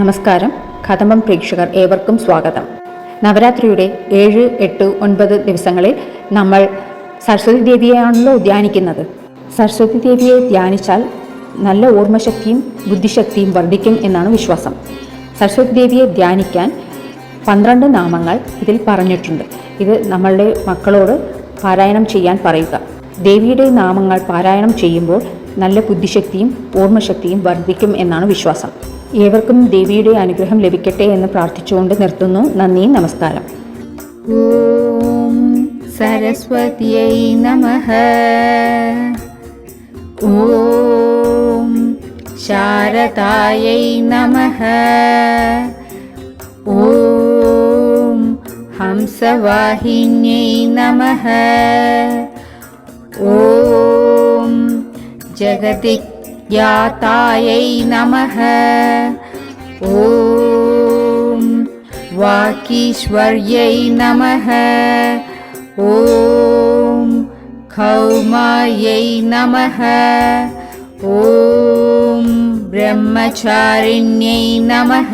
നമസ്കാരം. കഥമ്പം പ്രേക്ഷകർ ഏവർക്കും സ്വാഗതം. നവരാത്രിയുടെ ഏഴ് എട്ട് ഒൻപത് ദിവസങ്ങളിൽ നമ്മൾ സരസ്വതി ദേവിയെയാണല്ലോ ധ്യാനിക്കുന്നത്. സരസ്വതി ദേവിയെ ധ്യാനിച്ചാൽ നല്ല ഓർമ്മശക്തിയും ബുദ്ധിശക്തിയും വർദ്ധിക്കും എന്നാണ് വിശ്വാസം. സരസ്വതി ദേവിയെ ധ്യാനിക്കാൻ പന്ത്രണ്ട് നാമങ്ങൾ ഇതിൽ പറഞ്ഞിട്ടുണ്ട്. ഇത് നമ്മളുടെ മക്കളോട് പാരായണം ചെയ്യാൻ പറയുക. ദേവിയുടെ നാമങ്ങൾ പാരായണം ചെയ്യുമ്പോൾ നല്ല ബുദ്ധിശക്തിയും ഓർമ്മശക്തിയും വർദ്ധിക്കും എന്നാണ് വിശ്വാസം. ഏവർക്കും ദേവിയുടെ അനുഗ്രഹം ലഭിക്കട്ടെ എന്ന് പ്രാർത്ഥിച്ചുകൊണ്ട് നിർത്തുന്നു. നന്ദി നമസ്കാരം. ഓം സരസ്വതിയൈ നമ. ഓം ശാരദായൈ നമ. ഓം ഹംസവാഹിന്യൈ നമ. ഓം யாத்தாயை நமக. ஓம் வாக்கீஸ்வர்யை நமக. ஓம் கௌமாயை நமக. ஓம் பிரம்மச்சாரிண்யை நமக.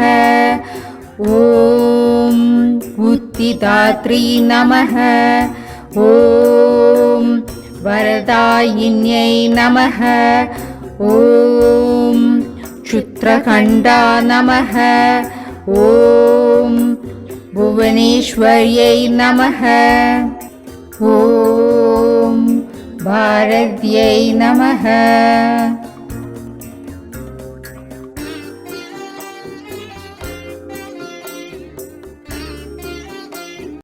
ॐ उत्तिदात्री नमः ॐ वरदायिन्यै नमः ॐ क्षुत्रखण्डा नमः। ॐ भुवनेश्वर्यै नमः। ॐ भारत्यै नमः।